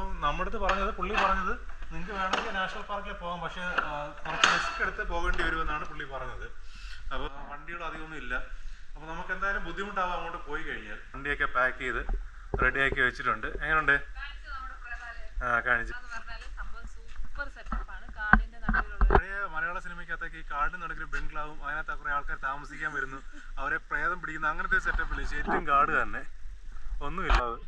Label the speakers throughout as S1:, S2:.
S1: അപ്പം നമ്മുടെ അടുത്ത് പറഞ്ഞത് പുള്ളി പറഞ്ഞത് നിങ്ങൾക്ക് വേണമെങ്കിൽ നാഷണൽ പാർക്കിൽ പോകാം പക്ഷേ കുറച്ച് റിസ്ക് എടുത്ത് പോകേണ്ടി വരുമെന്നാണ് പുള്ളി പറഞ്ഞത്. അപ്പോൾ വണ്ടികൾ അധികമൊന്നും ഇല്ല. അപ്പോൾ നമുക്ക് എന്തായാലും ബുദ്ധിമുട്ടാവും അങ്ങോട്ട് പോയി കഴിഞ്ഞാൽ. വണ്ടിയൊക്കെ പാക്ക് ചെയ്ത് റെഡിയാക്കി വെച്ചിട്ടുണ്ട്. എങ്ങനെയുണ്ട് ആ കാണിച്ചു. പഴയ മലയാള സിനിമയ്ക്കകത്തേക്ക് ഈ കാടിന് നടുക്കിൽ ബംഗ്ലാവും അതിനകത്ത് കുറേ ആൾക്കാർ താമസിക്കാൻ വരുന്നു അവരെ പ്രേതം പിടിക്കുന്നു അങ്ങനത്തെ ഒരു സെറ്റപ്പില്ല ശരിക്കും കാട് തന്നെ. ഒന്നുമില്ല അത്.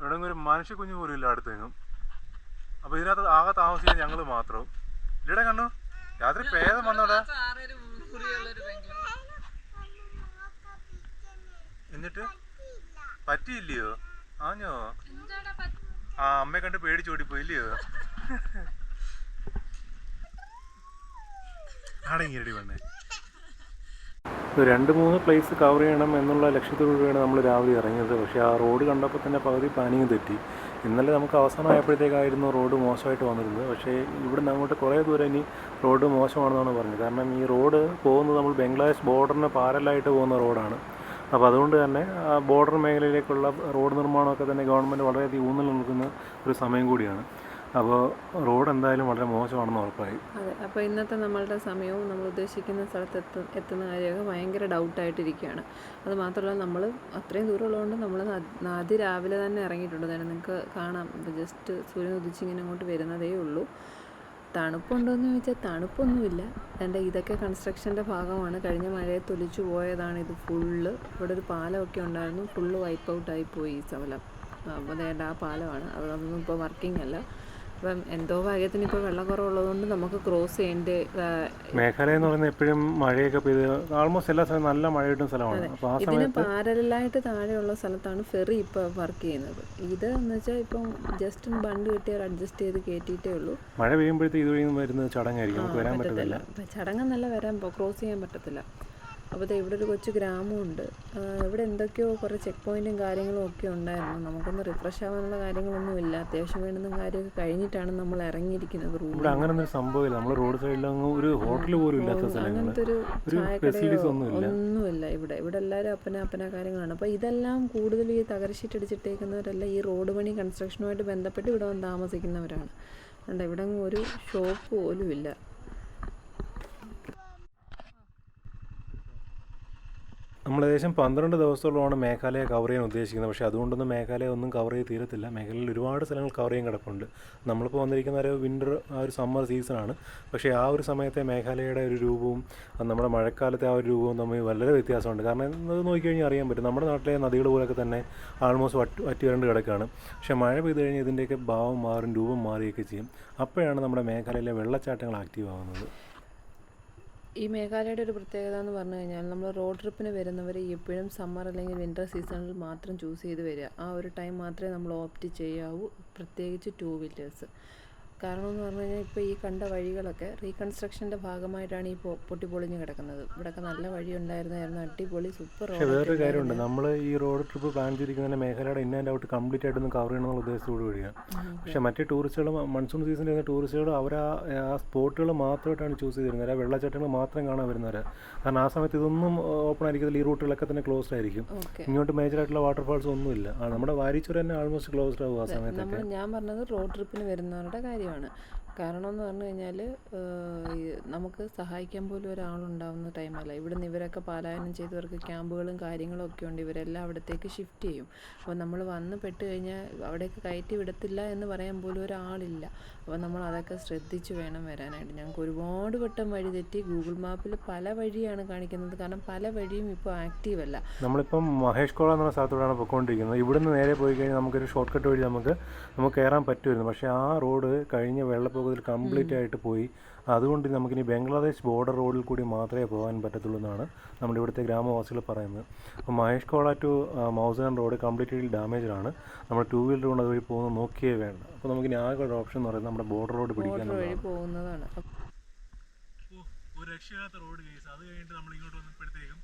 S1: ഇവിടെ ഒരു മനുഷ്യ കുഞ്ഞു പോലും ഇല്ല അടുത്തെങ്ങും. അപ്പൊ ഇതിനകത്ത് ആകെ താമസിക്കാൻ ഞങ്ങൾ മാത്രം. ഇവിടെ കണ്ടു രാത്രി പേദം വന്നോടെ. എന്നിട്ട്? പറ്റിയില്ലയോ? ആഞ്ഞോ? ആ അമ്മയെ കണ്ട് പേടിച്ച് ഓടിപ്പോയി ഇല്ലയോ? ഇങ്ങനെ പെണ്ണേ രണ്ട് മൂന്ന് പ്ലേസ് കവർ ചെയ്യണം എന്നുള്ള ലക്ഷ്യത്തോടുകൂടിയാണ് നമ്മൾ രാവിലെ ഇറങ്ങിയത്. പക്ഷേ ആ റോഡ് കണ്ടപ്പോൾ തന്നെ പകുതി പ്ലാനിങ് തെറ്റി. ഇന്നലെ നമുക്ക് അവസാനമായപ്പോഴത്തേക്കായിരുന്നു റോഡ് മോശമായിട്ട് വന്നിരുന്നത്. പക്ഷേ ഇവിടെ നിന്ന് അങ്ങോട്ട് കുറേ ദൂരം ഇനി റോഡ് മോശമാണെന്നാണ് പറഞ്ഞത്. കാരണം ഈ റോഡ് പോകുന്നത് നമ്മൾ ബംഗ്ലാദേശ് ബോർഡറിന് പാരലായിട്ട് പോകുന്ന റോഡാണ് അപ്പോൾ അതുകൊണ്ട് തന്നെ ബോർഡർ മേഖലയിലേക്കുള്ള റോഡ് നിർമ്മാണമൊക്കെ തന്നെ ഗവൺമെന്റ് വളരെയധികം ഊന്നൽ നൽകുന്ന ഒരു സമയം കൂടിയാണ്. അപ്പോൾ റോഡ് എന്തായാലും വളരെ മോശമാണെന്ന് ഉറപ്പായി.
S2: അതെ അപ്പോൾ ഇന്നത്തെ നമ്മളുടെ സമയവും നമ്മൾ ഉദ്ദേശിക്കുന്ന സ്ഥലത്ത് എത്തു എത്തുന്ന കാര്യമൊക്കെ ഭയങ്കര ഡൗട്ടായിട്ടിരിക്കുകയാണ്. അത് മാത്രമല്ല നമ്മൾ അത്രയും ദൂരമുള്ളതുകൊണ്ട് നമ്മൾ അതിരാവിലെ രാവിലെ തന്നെ ഇറങ്ങിയിട്ടുണ്ട്. തന്നെ നിങ്ങൾക്ക് കാണാം. ജസ്റ്റ് സൂര്യൻ ഉദിച്ചിങ്ങനെ അങ്ങോട്ട് വരുന്നതേ ഉള്ളൂ. തണുപ്പുണ്ടോ എന്ന് ചോദിച്ചാൽ തണുപ്പൊന്നുമില്ല. എന്റെ ഇതൊക്കെ കൺസ്ട്രക്ഷന്റെ ഭാഗമാണ്. കഴിഞ്ഞ മഴയെ തൊലിച്ചു പോയതാണ് ഇത് ഫുള്ള് ഇവിടെ ഒരു പാലമൊക്കെ ഉണ്ടായിരുന്നു. ഫുള്ള് വൈപ്പ് ഔട്ടായി പോയി ഈ സ്ഥലം അപ്പോൾ വേണ്ട ആ പാലമാണ്. അതൊന്നും ഇപ്പോൾ വർക്കിംഗ് അല്ല. അപ്പം എന്തോ ഭാഗ്യത്തിന് ഇപ്പോൾ വെള്ളക്കുറവുള്ളതുകൊണ്ട് നമുക്ക് ക്രോസ് ചെയ്യേണ്ട മേഖല
S1: മേഘാലയ എന്ന് പറയുന്നത് എപ്പോഴും മഴയൊക്കെ പെയ്ത് ആൾമോസ്റ്റ് എല്ലാ സ്ഥലവും നല്ല മഴ കിട്ടുന്ന സ്ഥലമാണ്.
S2: ഇതിന് പാരലായിട്ട് താഴെയുള്ള സ്ഥലത്താണ് ഫെറി ഇപ്പോൾ വർക്ക് ചെയ്യുന്നത്. ഇത് എന്ന് വെച്ചാൽ ഇപ്പം ജസ്റ്റ് ബണ്ട് കിട്ടിയാൽ അഡ്ജസ്റ്റ് ചെയ്ത് കയറ്റിയിട്ടേ ഉള്ളൂ.
S1: മഴ പെയ്യുമ്പോഴത്തേക്ക് ഇതുവഴി വരുന്ന ചടങ്ങായിരിക്കും. നമുക്ക് വരാൻ പറ്റത്തില്ല.
S2: പറ്റത്തില്ല. ചടങ്ങെന്നല്ല വരാൻ ക്രോസ് ചെയ്യാൻ പറ്റത്തില്ല. അപ്പോൾ ഇവിടെ ഒരു കൊച്ചു ഗ്രാമമുണ്ട്. ഇവിടെ എന്തൊക്കെയോ കുറേ ചെക്ക് പോയിന്റും കാര്യങ്ങളും ഒക്കെ ഉണ്ടായിരുന്നു. നമുക്കൊന്ന് റിഫ്രഷ് ആവാനുള്ള കാര്യങ്ങളൊന്നുമില്ല അത്യാവശ്യം വേണ്ടുന്ന കാര്യമൊക്കെ കഴിഞ്ഞിട്ടാണ് നമ്മൾ ഇറങ്ങിയിരിക്കുന്നത് റൂമിൽ
S1: ഇവിടെ അങ്ങനെ സംഭവമില്ല. നമ്മൾ റോഡ് സൈഡിലൊന്നും ഒരു ഹോട്ടൽ പോലും ഇല്ലാത്ത
S2: അങ്ങനത്തെ ഒരു
S1: ഫെസിലിറ്റീസ് ഒന്നുമില്ല.
S2: ഇവിടെ. ഇവിടെ എല്ലാവരും അപ്പന അപ്പന കാര്യങ്ങളാണ്. അപ്പോൾ ഇതെല്ലാം കൂടുതൽ ഈ തകർച്ചീട്ട് അടിച്ചിട്ടേക്കുന്നവരെല്ലാം ഈ റോഡ് പണി കൺസ്ട്രക്ഷനുമായിട്ട് ബന്ധപ്പെട്ട് ഇവിടെ വന്ന് താമസിക്കുന്നവരാണ്. അതുകൊണ്ട് ഇവിടെ ഒരു ഷോപ്പ് പോലും ഇല്ല
S1: നമ്മൾ ഏകദേശം പന്ത്രണ്ട് ദിവസത്തോളമാണ് മേഘാലയ കവർ ചെയ്യാൻ ഉദ്ദേശിക്കുന്നത്. പക്ഷേ അതുകൊണ്ടൊന്നും മേഘാലയ ഒന്നും കവർ ചെയ്ത് തീരത്തില്ല മേഘാലയയിൽ ഒരുപാട് സ്ഥലങ്ങൾ കവർ ചെയ്യാൻ കിടപ്പുണ്ട്. നമ്മളിപ്പോൾ വന്നിരിക്കുന്ന ഒരു വിന്റർ ആ ഒരു സമ്മർ സീസണാണ് പക്ഷേ ആ ഒരു സമയത്തെ മേഘാലയയുടെ ഒരു രൂപവും നമ്മുടെ മഴക്കാലത്തെ ആ ഒരു രൂപവും തമ്മിൽ വളരെ വ്യത്യാസമുണ്ട്. കാരണം അത് നോക്കിക്കഴിഞ്ഞാൽ അറിയാൻ പറ്റും. നമ്മുടെ നാട്ടിലെ നദികൾ പോലൊക്കെ തന്നെ ആൾമോസ്റ്റ് വറ്റ് വറ്റി വരണ്ട് കിടക്കുകയാണ് പക്ഷേ മഴ പെയ്ത് കഴിഞ്ഞാൽ ഇതിന്റെയൊക്കെ ഭാവം മാറും രൂപം മാറുകയൊക്കെ ചെയ്യും. അപ്പോഴാണ് നമ്മുടെ മേഘാലയയിലെ വെള്ളച്ചാട്ടങ്ങൾ ആക്റ്റീവ് ആവുന്നത്.
S2: ഈ മേഘാലയയുടെ ഒരു പ്രത്യേകത എന്ന് പറഞ്ഞു കഴിഞ്ഞാൽ നമ്മൾ റോഡ് ട്രിപ്പിന് വരുന്നവർ എപ്പോഴും സമ്മർ അല്ലെങ്കിൽ വിന്റർ സീസണിൽ മാത്രം ചൂസ് ചെയ്ത് വരിക. ആ ഒരു ടൈം മാത്രമേ നമ്മൾ ഓപ്റ്റ് ചെയ്യാവൂ പ്രത്യേകിച്ച് ടൂ വീലേഴ്സ് കാരണം എന്ന് പറഞ്ഞു കഴിഞ്ഞാൽ ഇപ്പോൾ ഈ കണ്ട വഴികളൊക്കെ റീകൺസ്ട്രക്ഷന്റെ ഭാഗമായിട്ടാണ് ഈ പൊട്ടി പൊട്ടിപ്പൊളിഞ്ഞ് കിടക്കുന്നത്. ഇവിടെയൊക്കെ നല്ല വഴി ഉണ്ടായിരുന്നായിരുന്നു അടിപൊളി സൂപ്പർ
S1: പക്ഷേ വേറൊരു കാര്യമുണ്ട്. നമ്മൾ ഈ റോഡ് ട്രിപ്പ് പ്ലാൻ ചെയ്തിരിക്കുന്ന മേഖലയുടെ ഇന്ന ആൻഡ് ഔട്ട് കംപ്ലീറ്റ് ആയിട്ടൊന്ന് കവർ ചെയ്യണമെന്നുള്ള ഉദ്ദേശത്തോട് കൂടിയാണ്. പക്ഷേ മറ്റേ ടൂറിസ്റ്റുകൾ മൺസൂൺ സീസണിൽ വരുന്ന ടൂറിസ്റ്റുകൾ അവർ ആ സ്പോട്ടുകൾ മാത്രമായിട്ടാണ് ചൂസ് ചെയ്തിരുന്നത്. ആ വെള്ളച്ചാട്ടങ്ങൾ മാത്രം കാണാൻ വരുന്നവർ കാരണം ആ സമയത്ത് ഇതൊന്നും ഓപ്പൺ ആയിരിക്കത്തില്ല. ഈ റൂട്ടുകളൊക്കെ തന്നെ ക്ലോസ്ഡ് ആയിരിക്കും. ഇങ്ങോട്ട് മേജർ ആയിട്ടുള്ള വാട്ടർഫാൾസ് ഒന്നുമില്ല. നമ്മുടെ വാരിച്ചൂർ തന്നെ ആൾമോസ്റ്റ് ക്ലോസ്ഡ് ആവും ആ
S2: സമയത്ത് ഞാൻ പറഞ്ഞത് റോഡ് ട്രിപ്പിന് വരുന്നവരുടെ കാര്യമാണ് കാരണം എന്ന് പറഞ്ഞു കഴിഞ്ഞാൽ നമുക്ക് സഹായിക്കാൻ പോലും ഒരാളുണ്ടാവുന്ന ടൈമല്ല. ഇവിടുന്ന് ഇവരൊക്കെ പാലായനം ചെയ്തവർക്ക് ക്യാമ്പുകളും കാര്യങ്ങളും ഒക്കെ ഉണ്ട്. ഇവരെല്ലാം അവിടത്തേക്ക് ഷിഫ്റ്റ് ചെയ്യും. അപ്പോൾ നമ്മൾ വന്ന് പെട്ട് കഴിഞ്ഞാൽ അവിടേക്ക് കയറ്റി വിടത്തില്ല എന്ന് പറയാൻ പോലും ഒരാളില്ല. അപ്പോൾ നമ്മൾ അതൊക്കെ ശ്രദ്ധിച്ച് വേണം വരാനായിട്ട്. ഞങ്ങൾക്ക് ഒരുപാട് വട്ടം വഴി തെറ്റി ഗൂഗിൾ മാപ്പിൽ പല വഴിയാണ് കാണിക്കുന്നത്. കാരണം പല വഴിയും ഇപ്പോൾ ആക്റ്റീവ് അല്ല.
S1: നമ്മളിപ്പം മഹേഷ് കോള എന്ന സ്ഥലത്തോടാണ് പൊയ്ക്കൊണ്ടിരിക്കുന്നത്. ഇവിടുന്ന് നേരെ പോയി കഴിഞ്ഞാൽ നമുക്കൊരു ഷോർട്ട് കട്ട് വഴി നമുക്ക് നമുക്ക് കയറാൻ പറ്റുമായിരുന്നു. പക്ഷേ ആ റോഡ് കഴിഞ്ഞ വെള്ളപ്പൊക്കത്തിൽ കംപ്ലീറ്റ് ആയിട്ട് പോയി. അതുകൊണ്ട് നമുക്കിനി ബംഗ്ലാദേശ് ബോർഡർ റോഡിൽ കൂടി മാത്രമേ പോകാൻ പറ്റത്തുള്ളൂ എന്നാണ് നമ്മുടെ ഇവിടുത്തെ ഗ്രാമവാസികൾ പറയുന്നത്. അപ്പോൾ മഹേഷ് കോള ടു മൗസൻ റോഡ് കംപ്ലീറ്റ്ലി ഡാമേജാണ് നമ്മൾ ടൂ വീലർ കൊണ്ട് അതുവഴി പോകുന്നത് നോക്കിയേ വേണ്ട. അപ്പോൾ നമുക്ക് ആകെ ഒരു ഓപ്ഷൻ എന്ന് പറയുന്നത് നമ്മുടെ ബോർഡർ റോഡ് പിടിക്കാൻ
S2: വഴി പോകുന്നതാണ്.
S1: ഒരു രക്ഷയില്ലാത്ത റോഡ് കേസ് അത് കഴിഞ്ഞിട്ട് നമ്മൾ ഇങ്ങോട്ട് വന്നപ്പോഴത്തേക്കും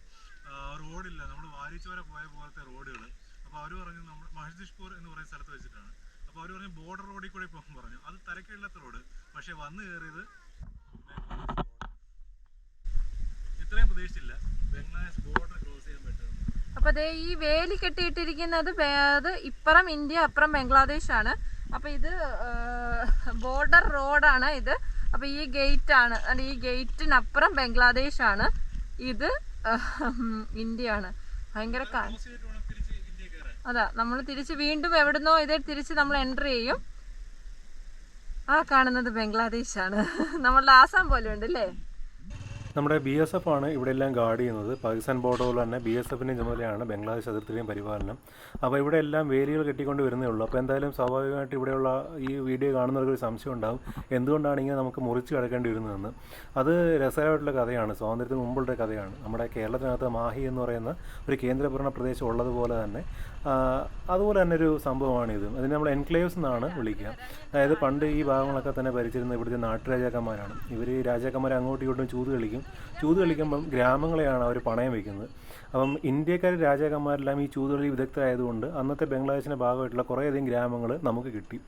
S1: റോഡില്ല നമ്മൾ വാരിച്ചോര പോയ പോലത്തെ റോഡുകൾ അപ്പോൾ അവർ പറഞ്ഞു നമ്മൾ മഹദിഷ്പൂർ എന്ന് പറയുന്ന സ്ഥലത്ത് വെച്ചിട്ടാണ്. അപ്പോൾ അവർ പറഞ്ഞു ബോർഡർ റോഡിൽ കൂടെ പോകാൻ പറഞ്ഞു. അത് തരക്കേടില്ലാത്ത റോഡ് പക്ഷേ വന്ന് കയറിയത് ഇത്രയും പ്രതീക്ഷിച്ചില്ല. ബംഗ്ലാദേശ് ബോർഡർ ക്രോസ് ചെയ്യാൻ പറ്റുമെന്ന്.
S3: അപ്പൊ ദേ ഈ വേലി കെട്ടിയിട്ടിരിക്കുന്നത് അത് ഇപ്പുറം ഇന്ത്യ അപ്പുറം ബംഗ്ലാദേശ് ആണ് അപ്പൊ ഇത് ബോർഡർ റോഡാണ് ഇത്. അപ്പൊ ഈ ഗേറ്റ് ആണ് ഈ ഗേറ്റിനപ്പുറം ബംഗ്ലാദേശ് ആണ് ഇത് ഇന്ത്യ ആണ് ഭയങ്കര അതാ നമ്മൾ തിരിച്ച് വീണ്ടും എവിടുന്നോ ഇതേ തിരിച്ച് നമ്മൾ എന്റർ ചെയ്യും. ആ കാണുന്നത് ബംഗ്ലാദേശ് ആണ് നമ്മളുടെ ആസാം പോലെ ഉണ്ട് അല്ലേ
S1: നമ്മുടെ ബി എസ് എഫ് ആണ് ഇവിടെ എല്ലാം ഗാർഡ് ചെയ്യുന്നത്. പാകിസ്ഥാൻ ബോർഡർ പോലെ തന്നെ ബി എസ് എഫിന്റെ ചുമതലയാണ് ബംഗ്ലാദേശ് അതിർത്തിയുടെയും പരിപാലനം. അപ്പോൾ ഇവിടെ എല്ലാം വേലികൾ കെട്ടിക്കൊണ്ട് വരുന്നേ ഉള്ളൂ. അപ്പോൾ എന്തായാലും സ്വാഭാവികമായിട്ട് ഇവിടെയുള്ള ഈ വീഡിയോ കാണുന്നവർക്ക് ഒരു സംശയം ഉണ്ടാകും എന്തുകൊണ്ടാണ് ഇങ്ങനെ നമുക്ക് മുറിച്ച് കിടക്കേണ്ടി വരുന്നതെന്ന്? അത് രസകരമായിട്ടുള്ള കഥയാണ്. സ്വാതന്ത്ര്യത്തിന് മുമ്പുള്ള കഥയാണ്. നമ്മുടെ കേരളത്തിനകത്ത് മാഹി എന്ന് പറയുന്ന ഒരു കേന്ദ്രഭരണ പ്രദേശം ഉള്ളതുപോലെ തന്നെ. അതുപോലെ തന്നെ ഒരു സംഭവമാണിത്. അതിന് നമ്മൾ എൻക്ലേവ്സ് എന്നാണ് വിളിക്കുക. അതായത് പണ്ട് ഈ ഭാഗങ്ങളൊക്കെ തന്നെ ഭരിച്ചിരുന്ന ഇവിടുത്തെ നാട്ടുരാജാക്കന്മാരാണ്. ഇവർ രാജാക്കന്മാരെ അങ്ങോട്ടും ഇങ്ങോട്ടും ചൂത് കളിക്കും. ചൂത് കളിക്കുമ്പം ഗ്രാമങ്ങളെയാണ് അവർ പണയം വയ്ക്കുന്നത് അപ്പം ഇന്ത്യക്കാർ രാജാക്കന്മാരെല്ലാം ഈ ചൂതുകളി വിദഗ്ധരായതുകൊണ്ട് അന്നത്തെ ബംഗ്ലാദേശിന്റെ ഭാഗമായിട്ടുള്ള കുറേയധികം ഗ്രാമങ്ങൾ നമുക്ക് കിട്ടി.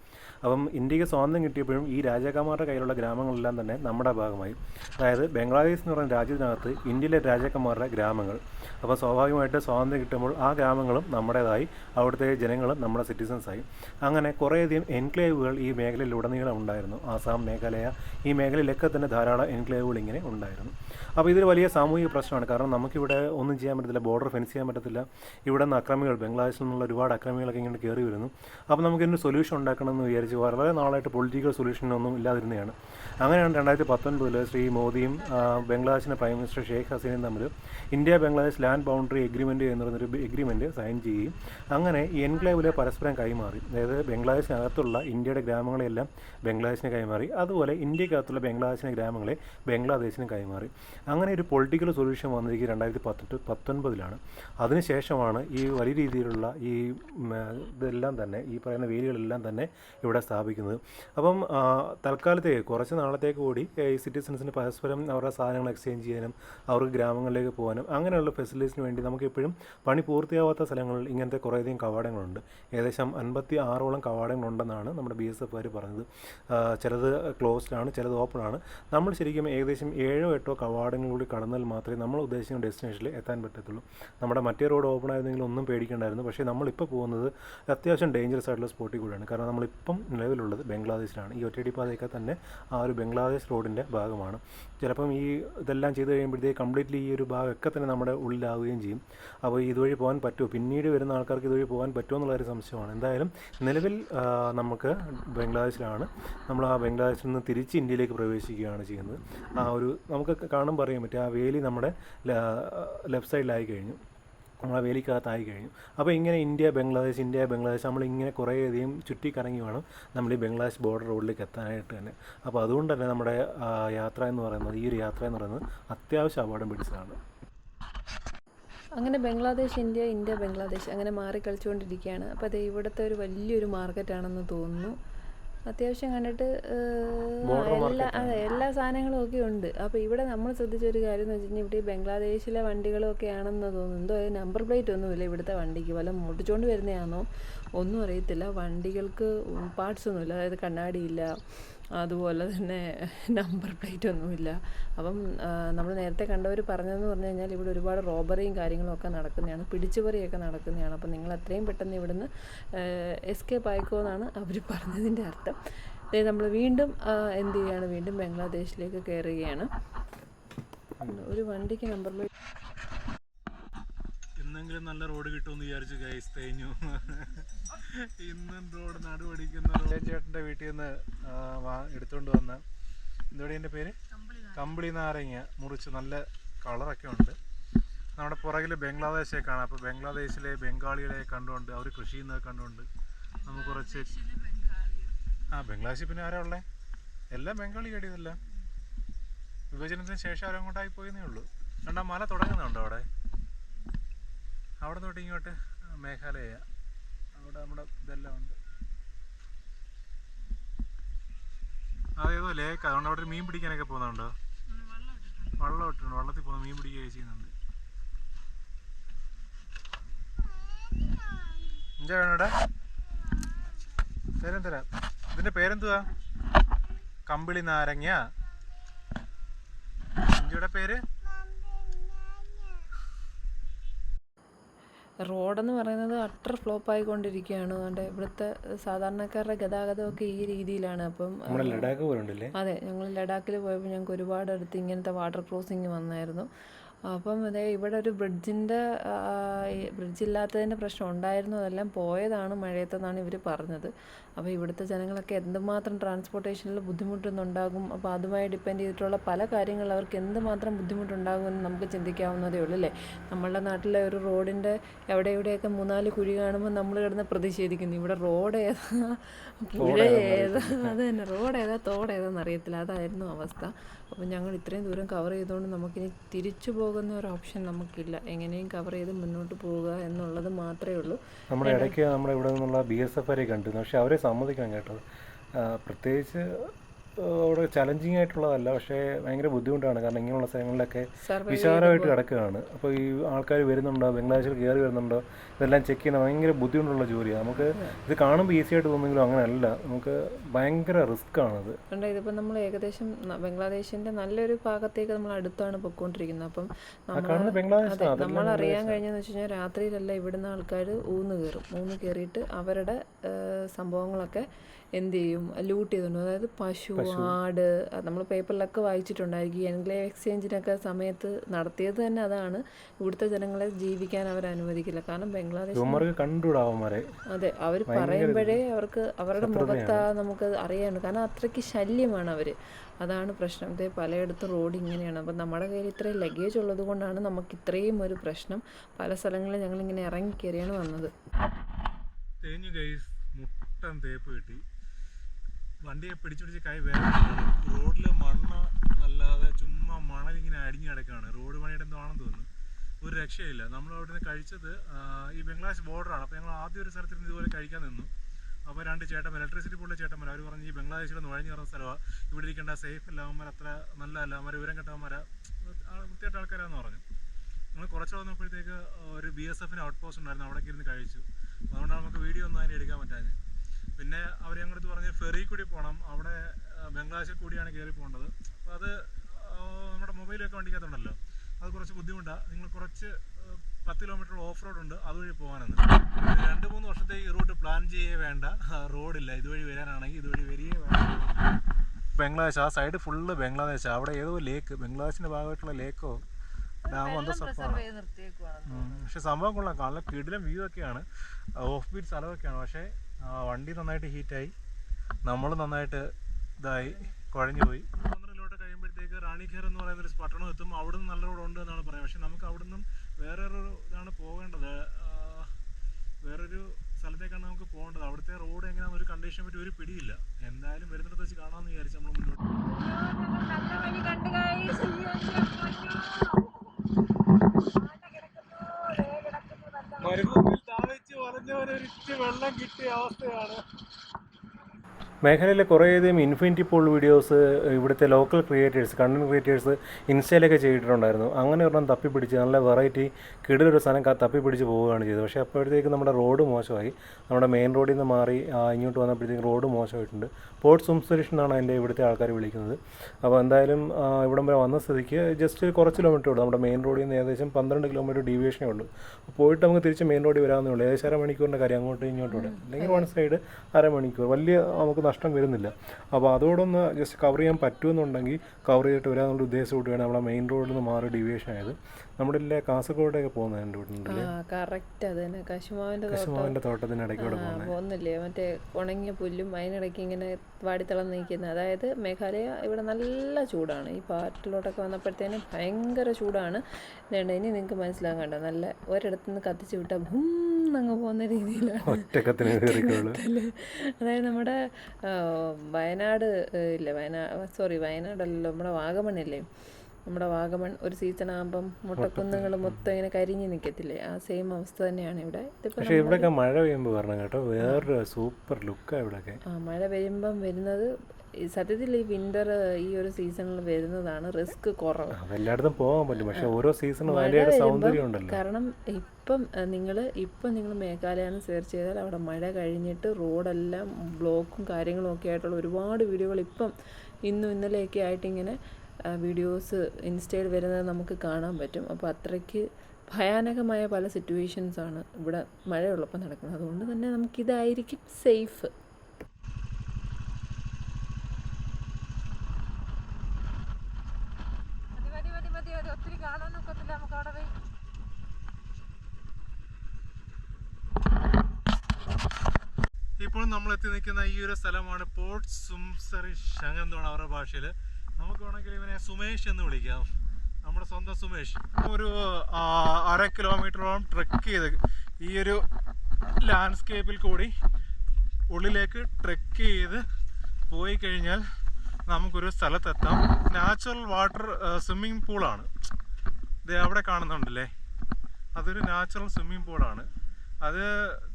S1: അപ്പം ഇന്ത്യയ്ക്ക് സ്വാതന്ത്ര്യം കിട്ടിയപ്പോഴും ഈ രാജാക്കന്മാരുടെ കയ്യിലുള്ള ഗ്രാമങ്ങളെല്ലാം തന്നെ നമ്മുടെ ഭാഗമായി. അതായത് ബംഗ്ലാദേശ് എന്ന് പറയുന്ന രാജ്യത്തിനകത്ത് ഇന്ത്യയിലെ രാജാക്കന്മാരുടെ ഗ്രാമങ്ങൾ. അപ്പോൾ സ്വാഭാവികമായിട്ട് സ്വാതന്ത്ര്യം കിട്ടുമ്പോൾ ആ ഗ്രാമങ്ങളും നമ്മുടേതായി. അവിടുത്തെ ജനങ്ങളും നമ്മുടെ സിറ്റിസൺസായി അങ്ങനെ കുറേയധികം എൻക്ലേവുകൾ ഈ മേഖലയിലുടനീളം ഉണ്ടായിരുന്നു. ആസാം മേഘാലയ ഈ മേഖലയിലൊക്കെ തന്നെ ധാരാളം എൻക്ലേവുകൾ ഇങ്ങനെ ഉണ്ടായിരുന്നു. അപ്പോൾ ഇതൊരു വലിയ സാമൂഹിക പ്രശ്നമാണ്. കാരണം നമുക്കിവിടെ ഒന്നും ചെയ്യാൻ പറ്റത്തില്ല ബോർഡർ ഫെൻസ് ചെയ്യാൻ പറ്റത്തില്ല. ഇവിടെ നിന്ന് അക്രമികൾ ബംഗ്ലാദേശിൽ നിന്നുള്ള ഒരുപാട് അക്രമികളൊക്കെ ഇങ്ങനെ കയറി വരുന്നു. അപ്പോൾ നമുക്കിതിന് സൊല്യൂഷൻ ഉണ്ടാക്കണമെന്ന് വിചാരിച്ച് വളരെ നാളായിട്ട് പൊളിറ്റിക്കൽ സൊല്യൂഷനൊന്നും ഇല്ലാതിരുന്നതാണ്. അങ്ങനെയാണ് രണ്ടായിരത്തി പത്തൊൻപതിൽ ശ്രീ മോദിയും ബംഗ്ലാദേശിന്റെ പ്രൈം മിനിസ്റ്റർ ഷെയ്ഖ് ഹസീനയും തമ്മിൽ India Bangladesh land boundary agreement എന്ന് പറയുന്നൊരു എഗ്രിമെന്റ് സൈൻ ചെയ്യുകയും അങ്ങനെ എൻക്ലേവിലെ പരസ്പരം കൈമാറി. അതായത് ബംഗ്ലാദേശിനകത്തുള്ള ഇന്ത്യയുടെ ഗ്രാമങ്ങളെല്ലാം ബംഗ്ലാദേശിന് കൈമാറി അതുപോലെ ഇന്ത്യക്കകത്തുള്ള ബംഗ്ലാദേശിന്റെ ഗ്രാമങ്ങളെ ബംഗ്ലാദേശിന് കൈമാറി. അങ്ങനെ ഒരു പൊളിറ്റിക്കൽ സൊല്യൂഷൻ വന്നിരിക്കുന്നത് രണ്ടായിരത്തി പത്തൊട്ട് പത്തൊൻപതിലാണ്. അതിനുശേഷമാണ് ഈ വലിയ രീതിയിലുള്ള ഈ ഇതെല്ലാം തന്നെ ഈ പറയുന്ന വേലികളെല്ലാം തന്നെ ഇവിടെ സ്ഥാപിക്കുന്നത്. അപ്പം തൽക്കാലത്തേക്ക് കുറച്ച് നാളത്തേക്ക് കൂടി ഈ സിറ്റിസൺസിന് പരസ്പരം അവരുടെ സാധനങ്ങൾ എക്സ്ചേഞ്ച് ചെയ്യാനും അവർക്ക് ഗ്രാമങ്ങളിലേക്ക് പോകാനും അങ്ങനെയുള്ള ഫെസിലിറ്റീസിന് വേണ്ടി നമുക്ക് എപ്പോഴും പണി പൂർത്തിയാവാത്ത സ്ഥലങ്ങളിൽ ഇങ്ങനത്തെ കുറേയധികം കവാടങ്ങളുണ്ട്. ഏകദേശം അൻപത്തി ആറോളം കവാടങ്ങളുണ്ടെന്നാണ് നമ്മുടെ ബി എസ് എഫുകാർ പറഞ്ഞത്. ചിലത് ക്ലോസ്ഡ് ആണ് ചിലത് ഓപ്പൺ ആണ്. നമ്മൾ ശരിക്കും ഏകദേശം ഏഴോ എട്ടോ കവാടങ്ങളിലൂടെ കടന്നാൽ മാത്രമേ നമ്മൾ ഉദ്ദേശിക്കുന്ന ഡെസ്റ്റിനേഷനിൽ എത്താൻ പറ്റത്തുള്ളൂ. നമ്മുടെ മറ്റേ റോഡ് ഓപ്പൺ ആയിരുന്നെങ്കിൽ ഒന്നും പേടിക്കേണ്ടായിരുന്നു. പക്ഷേ നമ്മളിപ്പോൾ പോകുന്നത് അത്യാവശ്യം ഡേഞ്ചറസ് ആയിട്ടുള്ള സ്പോട്ടിൽ കൂടെയാണ്. കാരണം നമ്മളിപ്പം നിലവിലുള്ളത് ബംഗ്ലാദേശിലാണ്. ഈ ഒറ്റയടി പാതയൊക്കെ തന്നെ ആ ഒരു ബംഗ്ലാദേശ് റോഡിന്റെ ഭാഗമാണ്. ചിലപ്പം ഈ ഇതെല്ലാം ചെയ്ത് കഴിയുമ്പോഴത്തേക്ക് കംപ്ലീറ്റ്ലി ഈ ഒരു ഭാഗമൊക്കെ തന്നെ നമ്മുടെ ഉള്ളിലാവുകയും ചെയ്യും. അപ്പോൾ ഇതുവഴി പോകാൻ പറ്റുമോ? പിന്നീട് വരുന്ന ആൾക്കാർക്ക് ഇതുവഴി പോകാൻ പറ്റുമോ എന്നുള്ളൊരു സംശയമാണ്. എന്തായാലും നിലവിൽ നമുക്ക് ബംഗ്ലാദേശിലാണ്. നമ്മൾ ആ ബംഗ്ലാദേശിൽ നിന്ന് തിരിച്ച് ഇന്ത്യയിലേക്ക് പ്രവേശിക്കുകയാണ് ചെയ്യുന്നത്. ആ ഒരു നമുക്ക് കാണുമ്പോൾ അറിയാൻ പറ്റും. ആ വേലി നമ്മുടെ ലെഫ്റ്റ് സൈഡിലായി കഴിഞ്ഞു. നമ്മളെ വേലിക്കകത്തായി കഴിഞ്ഞു. അപ്പോൾ ഇങ്ങനെ ഇന്ത്യ ബംഗ്ലാദേശ് ഇന്ത്യ ബംഗ്ലാദേശ് നമ്മളിങ്ങനെ കുറേയധികം ചുറ്റിക്കറങ്ങി വേണം നമ്മൾ ഈ ബംഗ്ലാദേശ് ബോർഡർ റോഡിലേക്ക് എത്താനായിട്ട് തന്നെ. അപ്പോൾ അതുകൊണ്ട് തന്നെ നമ്മുടെ യാത്ര എന്ന് പറയുന്നത് ഈ ഒരു യാത്ര എന്ന് പറയുന്നത് അത്യാവശ്യം അപകടം പിടിച്ചതാണ്.
S2: അങ്ങനെ ബംഗ്ലാദേശ് ഇന്ത്യ ഇന്ത്യ ബംഗ്ലാദേശ് അങ്ങനെ മാറി കളിച്ചുകൊണ്ടിരിക്കുകയാണ്. അപ്പോൾ അത് ഇവിടുത്തെ ഒരു വലിയൊരു മാർക്കറ്റാണെന്ന് തോന്നുന്നു. അത്യാവശ്യം കണ്ടിട്ട് എല്ലാ അതെ എല്ലാ സാധനങ്ങളും ഒക്കെ ഉണ്ട്. അപ്പോൾ ഇവിടെ നമ്മൾ ശ്രദ്ധിച്ച ഒരു കാര്യം എന്ന് വെച്ച് കഴിഞ്ഞാൽ ഇവിടെ ബംഗ്ലാദേശിലെ വണ്ടികളൊക്കെ ആണെന്ന് തോന്നുന്നു. എന്തോ നമ്പർ പ്ലേറ്റ് ഒന്നുമില്ല ഇവിടുത്തെ വണ്ടിക്ക്. വല്ല മുട്ടിച്ചുകൊണ്ട് വരുന്നതാണോ? ഒന്നും അറിയത്തില്ല. വണ്ടികൾക്ക് പാർട്സ് ഒന്നുമില്ല. അതായത് കണ്ണാടിയില്ല അതുപോലെ തന്നെ നമ്പർ പ്ലേറ്റ് ഒന്നുമില്ല. അപ്പം നമ്മൾ നേരത്തെ കണ്ടവർ പറഞ്ഞതെന്ന് പറഞ്ഞു കഴിഞ്ഞാൽ ഇവിടെ ഒരുപാട് റോബറിയും കാര്യങ്ങളും ഒക്കെ നടക്കുന്നതാണ്. പിടിച്ചുപറിയൊക്കെ നടക്കുന്നതാണ്. അപ്പം നിങ്ങൾ എത്രയും പെട്ടെന്ന് ഇവിടുന്ന് എസ്കേപ്പ് ആയിക്കോ എന്നാണ് അവർ പറഞ്ഞതിന്റെ അർത്ഥം. നമ്മൾ വീണ്ടും എന്ത് ചെയ്യുകയാണ് വീണ്ടും ബംഗ്ലാദേശിലേക്ക് കയറുകയാണ് ഒരു വണ്ടിക്ക് നമ്പർ പ്ലേറ്റ്
S1: ഇന്നെങ്കിലും നല്ല റോഡ് കിട്ടുമെന്ന് വിചാരിച്ചു ഗൈസ് തേഞ്ഞു. ഇന്നും റോഡ് നടുപടിക്കുന്ന ചേട്ടന്റെ വീട്ടിൽ നിന്ന് എടുത്തുകൊണ്ട് വന്ന എന്തോടെ എന്റെ പേര്? കമ്പിളി നാരങ്ങ മുറിച്ച് നല്ല കളറൊക്കെ ഉണ്ട്. നമ്മുടെ പുറകിൽ ബംഗ്ലാദേശെ കാണാം അപ്പോൾ ബംഗ്ലാദേശിലെ ബംഗാളികളെ കണ്ടുകൊണ്ട് അവർ കൃഷി ചെയ്യുന്നത് കണ്ടുകൊണ്ട് നമുക്ക് കുറച്ച് ആ ബംഗ്ലാദേശിൽ പിന്നെ ആരാ ഉള്ളത് എല്ലാം ബംഗാളി കേടിയതല്ല. വിഭജനത്തിന് ശേഷം അവരങ്ങോട്ടായി പോയെന്നേ ഉള്ളൂ. രണ്ടാം മല തുടങ്ങുന്നുണ്ടോ അവിടെ? അവിടെ തൊട്ട് ഇങ്ങോട്ട് മേഘാലയ. അവിടെ നമ്മുടെ ഇതെല്ലാം ഉണ്ട്. അതേതോ ലേക്ക്. അതുകൊണ്ട് അവിടെ മീൻ പിടിക്കാനൊക്കെ പോകുന്നുണ്ടോ? വള്ളം ഇട്ടുണ്ട് വള്ളത്തിൽ പോകുന്ന. മീൻ പിടിക്കുകയൊക്കെ ചെയ്യുന്നുണ്ട്. എന്താ വേണോടെ തരാം തരാം ഇതിന്റെ പേരെന്തുവാ? കമ്പിളി നാരങ്ങ. ഇഞ്ചിയുടെ പേര്?
S2: റോഡെന്ന് പറയുന്നത് അട്ടർ ഫ്ലോപ്പ് ആയിക്കൊണ്ടിരിക്കുകയാണ്. അതുകൊണ്ട് ഇവിടുത്തെ സാധാരണക്കാരുടെ ഗതാഗതമൊക്കെ ഈ രീതിയിലാണ്. അപ്പം
S1: ലഡാക്ക്
S2: അതെ ഞങ്ങൾ ലഡാക്കിൽ പോയപ്പോൾ ഞങ്ങൾക്ക് ഒരുപാട് അടുത്ത് ഇങ്ങനത്തെ വാട്ടർ ക്രോസിങ് വന്നായിരുന്നു. അപ്പം ഇതേ ഇവിടെ ഒരു ബ്രിഡ്ജിന്റെ ബ്രിഡ്ജ് ഇല്ലാത്തതിന്റെ പ്രശ്നം ഉണ്ടായിരുന്നു. അതെല്ലാം പോയതാണ് മഴയത്തെന്നാണ് ഇവർ പറഞ്ഞത്. അപ്പോൾ ഇവിടുത്തെ ജനങ്ങളൊക്കെ എന്തുമാത്രം ട്രാൻസ്പോർട്ടേഷനിൽ ബുദ്ധിമുട്ടുന്നുണ്ടാകും? അപ്പോൾ അതുമായി ഡിപ്പെൻഡ് ചെയ്തിട്ടുള്ള പല കാര്യങ്ങൾ അവർക്ക് എന്തുമാത്രം ബുദ്ധിമുട്ടുണ്ടാകുമെന്ന് നമുക്ക് ചിന്തിക്കാവുന്നതേ ഉള്ളൂ അല്ലേ? നമ്മളുടെ നാട്ടിലെ ഒരു റോഡിന്റെ എവിടെ എവിടെയൊക്കെ മൂന്നാൽ കുഴി കാണുമ്പോൾ നമ്മൾ കിടന്ന് പ്രതിഷേധിക്കുന്നു. ഇവിടെ റോഡ് ഏതാ? പുഴ ഏതാ? അത് തന്നെ റോഡ് ഏതാ? തോട് ഏതാണെന്ന് അറിയത്തില്ല. അതായിരുന്നു അവസ്ഥ. അപ്പോൾ ഞങ്ങൾ ഇത്രയും ദൂരം കവർ ചെയ്തുകൊണ്ട് നമുക്കിനി തിരിച്ചു പോകുന്ന ഒരു ഓപ്ഷൻ നമുക്കില്ല. എങ്ങനെയും കവർ ചെയ്ത് മുന്നോട്ട് പോവുക എന്നുള്ളത് മാത്രമേ ഉള്ളൂ.
S1: നമ്മുടെ ഇടയ്ക്ക് നമ്മുടെ ഇവിടെ നിന്നുള്ള ബി എസ് എഫ് ആരെ കണ്ടിരുന്നു. പക്ഷേ അവരെ സമ്മതിക്കണം കേട്ടോ പ്രത്യേകിച്ച് അവിടെ ചലഞ്ചിങ് ആയിട്ടുള്ളതല്ല. പക്ഷേ ഭയങ്കര ബുദ്ധിമുട്ടാണ്. കാരണം ഇങ്ങനെയുള്ള സ്ഥലങ്ങളിലൊക്കെ വിശാലമായിട്ട് കിടക്കുകയാണ്. അപ്പോൾ ഈ ആൾക്കാർ വരുന്നുണ്ടോ? ബംഗ്ലാദേശിൽ കയറി വരുന്നുണ്ടോ? ഇതെല്ലാം ചെക്ക് ചെയ്യുന്ന ഭയങ്കര ബുദ്ധിമുട്ടുള്ള ജോലിയാണ്. നമുക്ക് ഇത് കാണുമ്പോൾ ഈസി ആയിട്ട് തോന്നുമെങ്കിലും അങ്ങനെയല്ല. നമുക്ക് ഭയങ്കര റിസ്ക് ആണത്.
S2: കണ്ട ഇതിപ്പോൾ നമ്മൾ ഏകദേശം ബംഗ്ലാദേശിന്റെ ബംഗ്ലാദേശിന്റെ നല്ലൊരു ഭാഗത്തേക്ക് നമ്മൾ അടുത്താണ് പൊയ്ക്കൊണ്ടിരിക്കുന്നത് അപ്പം നമ്മൾ അറിയാൻ കഴിഞ്ഞെന്ന് വെച്ച് കഴിഞ്ഞാൽ രാത്രിയിലല്ല ഇവിടുന്ന് ആൾക്കാർ ഊന്ന് കയറും ഊന്ന് കയറിയിട്ട് അവരുടെ സംഭവങ്ങളൊക്കെ എന്ത് ചെയ്യും? ലൂട്ട് ചെയ്തുകൊണ്ട് അതായത് പശു ആട് നമ്മൾ പേപ്പറിലൊക്കെ വായിച്ചിട്ടുണ്ടായിരിക്കും. ഈ എൻക്ലേവ് എക്സ്ചേഞ്ചിനൊക്കെ സമയത്ത് നടത്തിയത് തന്നെ അതാണ്. ഇവിടുത്തെ ജനങ്ങളെ ജീവിക്കാൻ അവർ അനുവദിക്കില്ല. കാരണം ബംഗ്ലാദേശ് അതെ അവർ പറയുമ്പോഴേ അവർക്ക് അവരുടെ മുഖത്താ നമുക്ക് അറിയാനുണ്ട്. കാരണം അത്രയ്ക്ക് ശല്യമാണ് അവർ അതാണ് പ്രശ്നം. ഇതേ പലയിടത്തും റോഡ് ഇങ്ങനെയാണ്. അപ്പം നമ്മുടെ കയ്യിൽ ഇത്രയും ലഗേജ് ഉള്ളത് കൊണ്ടാണ് നമുക്ക് ഇത്രയും ഒരു പ്രശ്നം പല സ്ഥലങ്ങളിൽ ഞങ്ങൾ ഇങ്ങനെ ഇറങ്ങി കയറിയാണ് വന്നത്.
S1: തേഞ്ഞു ഗൈസ് മുട്ടൻ തേപ്പ് കിട്ടി. വണ്ടിയെ പിടിച്ചുപിടിച്ച് കൈ വേറെ റോഡിൽ മണ്ണ് അല്ലാതെ ചുമ്മാ മണൽ ഇങ്ങനെ അടിഞ്ഞു കിടക്കുകയാണ്. റോഡ് പണിയുടെ എന്തോ ആണെന്ന് തോന്നുന്നു. ഒരു രക്ഷയില്ല. നമ്മൾ അവിടെ നിന്ന് കഴിച്ചത് ഈ ബംഗ്ലാദേശ് ബോർഡറാണ് അപ്പോൾ ഞങ്ങൾ ആദ്യം ഒരു സ്ഥലത്തിൽ ഇതുപോലെ കഴിക്കാൻ നിന്നു. അപ്പോൾ രണ്ട് ചേട്ടന്മാർ ഇലക്ട്രിസിറ്റി പോലുള്ള ചേട്ടന്മാർ അവർ പറഞ്ഞു ഈ ബംഗ്ലാദേശിൽ നുഴഞ്ഞു കയറുന്ന സ്ഥലമാണ് ഇവിടെ ഇരിക്കേണ്ട സേഫ് അല്ല അവന്മാർ അത്ര നല്ലതല്ല. അവന്മാർ വിവരം കെട്ടവന്മാരാ. വൃത്തിയായിട്ട് ആൾക്കാരാന്ന് പറഞ്ഞു. നമ്മൾ കുറച്ച് വന്നപ്പോഴത്തേക്ക് ഒരു ബി എസ് എഫിന് ഔട്ട് പോസ്റ്റ് ഉണ്ടായിരുന്നു. അവിടെ ഇരുന്ന് കഴിച്ചു. അതുകൊണ്ടാണ് നമുക്ക് വീഡിയോ ഒന്നും അതിന് എടുക്കാൻ പറ്റാഞ്ഞ് പിന്നെ അവർ ഞങ്ങളടുത്ത് പറഞ്ഞ് ഫെറി കൂടി പോകണം അവിടെ ബംഗ്ലാദേശിൽ കൂടിയാണ് കയറി പോകേണ്ടത്. അപ്പോൾ അത് നമ്മുടെ മൊബൈലൊക്കെ വണ്ടിക്കകത്തുണ്ടല്ലോ. അത് കുറച്ച് ബുദ്ധിമുട്ടാണ് നിങ്ങൾ കുറച്ച് പത്ത് കിലോമീറ്റർ ഓഫ് റോഡ് ഉണ്ട് അതുവഴി പോകാനെന്ന്. ഒരു രണ്ട് മൂന്ന് വർഷത്തേക്ക് ഈ റൂട്ട് പ്ലാൻ ചെയ്യേ വേണ്ട. റോഡില്ല ഇതുവഴി വരാനാണെങ്കിൽ ഇതുവഴി വരികയേ വേണ്ട. ബംഗ്ലാദേശ് ആ സൈഡ് ഫുള്ള് ബംഗ്ലാദേശ്. അവിടെ ഏതോ ലേക്ക് ബംഗ്ലാദേശിന്റെ ഭാഗമായിട്ടുള്ള ലേക്കോ ഡാമോ എന്തോ സംഭവമാണ് ഉം. പക്ഷെ സംഭവം കൊള്ളാം. നല്ല കിടിലം വ്യൂ ഒക്കെയാണ്. ഓഫ് ബീറ്റ് സ്ഥലമൊക്കെയാണ്. പക്ഷേ വണ്ടി നന്നായിട്ട് ഹീറ്റായി നമ്മൾ നന്നായിട്ട് ഇതായി കുഴഞ്ഞു പോയി. പന്ത്രണ്ടിലോട്ട് കഴിയുമ്പോഴത്തേക്ക് റാണിഖേർ എന്ന് പറയുന്ന ഒരു പട്ടണം എത്തും. അവിടെ നിന്ന് നല്ല റോഡ് ഉണ്ട് എന്നാണ് പറയുന്നത്. പക്ഷെ നമുക്ക് അവിടെ നിന്നും വേറൊരു ഇതാണ് പോകേണ്ടത് ആ, വേറൊരു സ്ഥലത്തേക്കാണ് നമുക്ക് പോകേണ്ടത് അവിടുത്തെ റോഡ് കണ്ടീഷനെ പറ്റി ഒരു പിടിയില്ല. എന്തായാലും വരുന്നിടത്ത് വെച്ച് കാണാമെന്ന് വിചാരിച്ച് നമ്മൾ മുന്നോട്ട് മേഖലയിലെ കുറേയധികം ഇൻഫിനിറ്റി പോൾ വീഡിയോസ് ഇവിടുത്തെ ലോക്കൽ ക്രിയേറ്റേഴ്സ് കണ്ടന്റ് ക്രിയേറ്റേഴ്സ് ഇൻസ്റ്റയിലൊക്കെ ചെയ്തിട്ടുണ്ടായിരുന്നു. അങ്ങനെ ഒരെണ്ണം തപ്പിപ്പിടിച്ച് നല്ല വെറൈറ്റി കിടിലൊരു സാധനം തപ്പി തപ്പിപ്പിടിച്ച് പോവുകയാണ് ചെയ്തത്. പക്ഷേ അപ്പോഴത്തേക്ക് നമ്മുടെ റോഡ് മോശമായി. നമ്മുടെ മെയിൻ റോഡിൽ നിന്ന് മാറി ഇങ്ങോട്ട് വന്നപ്പോഴത്തേക്ക് റോഡ് മോശമായിട്ടുണ്ട്. പോർട്ട് സുംസരിഷൻ എന്നാണ് എന്റെ ഇവിടുത്തെ ആൾക്കാർ വിളിക്കുന്നത്. അപ്പോൾ എന്തായാലും ഇവിടം വരെ വന്ന സ്ഥിതിക്ക് ജസ്റ്റ് കുറച്ച് കിലോമീറ്റർ ഉള്ളൂ. നമ്മുടെ മെയിൻ റോഡിൽ നിന്ന് ഏകദേശം പന്ത്രണ്ട് കിലോമീറ്റർ ഡീവിയേഷനേ ഉള്ളൂ. പോയിട്ട് നമുക്ക് തിരിച്ച് മെയിൻ റോഡിൽ വരാവുന്നേ ഉള്ളൂ. ഏകദേശം അരമണിക്കൂറിന്റെ കാര്യം അങ്ങോട്ടും ഇങ്ങോട്ടും ഇവിടെ അല്ലെങ്കിൽ വൺ സൈഡ് അരമണിക്കൂർ വലിയ നമുക്ക് നഷ്ടം വരുന്നില്ല. അപ്പോൾ അതോടൊന്ന് ജസ്റ്റ് കവർ ചെയ്യാൻ പറ്റുമെന്നുണ്ടെങ്കിൽ കവർ ചെയ്തിട്ട് വരാമെന്നുള്ള ഉദ്ദേശത്തോടെയാണ് നമ്മുടെ മെയിൻ റോഡിൽ നിന്ന് മാറി ഡീവിയേഷൻ ആയത്. നമ്മുടെ ഇല്ലേ കാസർഗോഡൊക്കെ പോകുന്നത് എന്റെ വീട്ടിൽ
S2: കറക്റ്റ് അത് തന്നെ കശുമാവിന്റെ
S1: കശുമാവിന്റെ തോട്ടത്തിനിടയ്ക്ക് കൂടെ
S2: ആ,
S1: പോകുന്നത്
S2: പോകുന്നില്ലേ? മറ്റേ ഉണങ്ങിയ പുല്ലും അതിനിടയ്ക്ക് ഇങ്ങനെ വാടിത്തളം നിൽക്കുന്നത് അതായത് മേഘാലയ ഇവിടെ നല്ല ചൂടാണ്. ഈ പാട്ടിലോട്ടൊക്കെ വന്നപ്പോഴത്തേനും ഭയങ്കര ചൂടാണ്. ഇനി നിങ്ങൾക്ക് മനസ്സിലാകാൻ കണ്ടോ? നല്ല ഒരിടത്തു നിന്ന് കത്തിച്ച് വിട്ടാൽ ഭൂം അങ്ങ് പോകുന്ന രീതിയിലാണ്. അതായത് നമ്മുടെ വയനാട് ഇല്ല വയനാട് സോറി വയനാടല്ലോ നമ്മുടെ വാഗമണ്ണില്ലേ നമ്മുടെ വാഗമൺ ഒരു സീസൺ ആകുമ്പം മുട്ടക്കുന്നുകൾ. മൊത്തം ഇങ്ങനെ കരിഞ്ഞു നിൽക്കത്തില്ലേ ആ സെയിം അവസ്ഥ തന്നെയാണ് ഇവിടെ.
S1: പക്ഷേ ഇവിടെയൊക്കെ മഴ പെയ്യുമ്പോൾ പറഞ്ഞു കേട്ടോ. വേറൊരു സൂപ്പർ ലുക്കാണ് ഇവിടെയൊക്കെ.
S2: ആ മഴ പെയ്യുമ്പം വരുന്നത് സത്യത്തിൽ ഈ വിന്റർ ഈ ഒരു സീസണിൽ വരുന്നതാണ് റിസ്ക് കുറവ്.
S1: എല്ലായിടത്തും പോകാൻ പറ്റും. പക്ഷെ ഓരോ സീസണും സൗന്ദര്യം ഉണ്ടല്ലോ.
S2: കാരണം ഇപ്പം നിങ്ങൾ ഇപ്പം നിങ്ങൾ മേഘാലയാണ് സെർച്ച് ചെയ്താൽ അവിടെ മഴ കഴിഞ്ഞിട്ട് റോഡെല്ലാം ബ്ലോക്കും കാര്യങ്ങളും ഒക്കെ ആയിട്ടുള്ള ഒരുപാട് വീഡിയോകൾ ഇപ്പം ഇന്നും ഇന്നലെയൊക്കെ ആയിട്ട് ഇങ്ങനെ വീഡിയോസ് ഇൻസ്റ്റയിൽ വരുന്നത് നമുക്ക് കാണാൻ പറ്റും. അപ്പോൾ അത്രയ്ക്ക് ഭയാനകമായ പല സിറ്റുവേഷൻസാണ് ഇവിടെ മഴയുള്ളപ്പോൾ നടക്കുന്നത്. അതുകൊണ്ട് തന്നെ നമുക്കിതായിരിക്കും സേഫ്
S3: ഇപ്പോഴും ഒത്തിരി കാണാൻ ഒക്കത്തില്ല. നമുക്ക് അവിടെ പോയി.
S1: ഇപ്പോൾ നമ്മൾ എത്തി നിൽക്കുന്ന ഈ ഒരു സ്ഥലമാണ് പോർട്ട് സുംസറിഷ് അങ്ങനെ എന്താണ് അവരുടെ ഭാഷയിൽ. നമുക്ക് വേണമെങ്കിൽ ഇവനെ സുമേഷ് എന്ന് വിളിക്കാം. നമ്മുടെ സ്വന്തം സുമേഷ്. ഒരു അര കിലോമീറ്ററോളം ട്രെക്ക് ചെയ്ത് ഈ ഒരു ലാൻഡ്സ്കേപ്പിൽ കൂടി ഉള്ളിലേക്ക് ട്രെക്ക് ചെയ്ത് പോയി കഴിഞ്ഞാൽ നമുക്കൊരു സ്ഥലത്തെത്താം. നാച്ചുറൽ വാട്ടർ സ്വിമ്മിംഗ് പൂളാണ്. ഇത് അവിടെ കാണുന്നുണ്ടല്ലേ? അതൊരു നാച്ചുറൽ സ്വിമ്മിംഗ് പൂളാണ്. അത്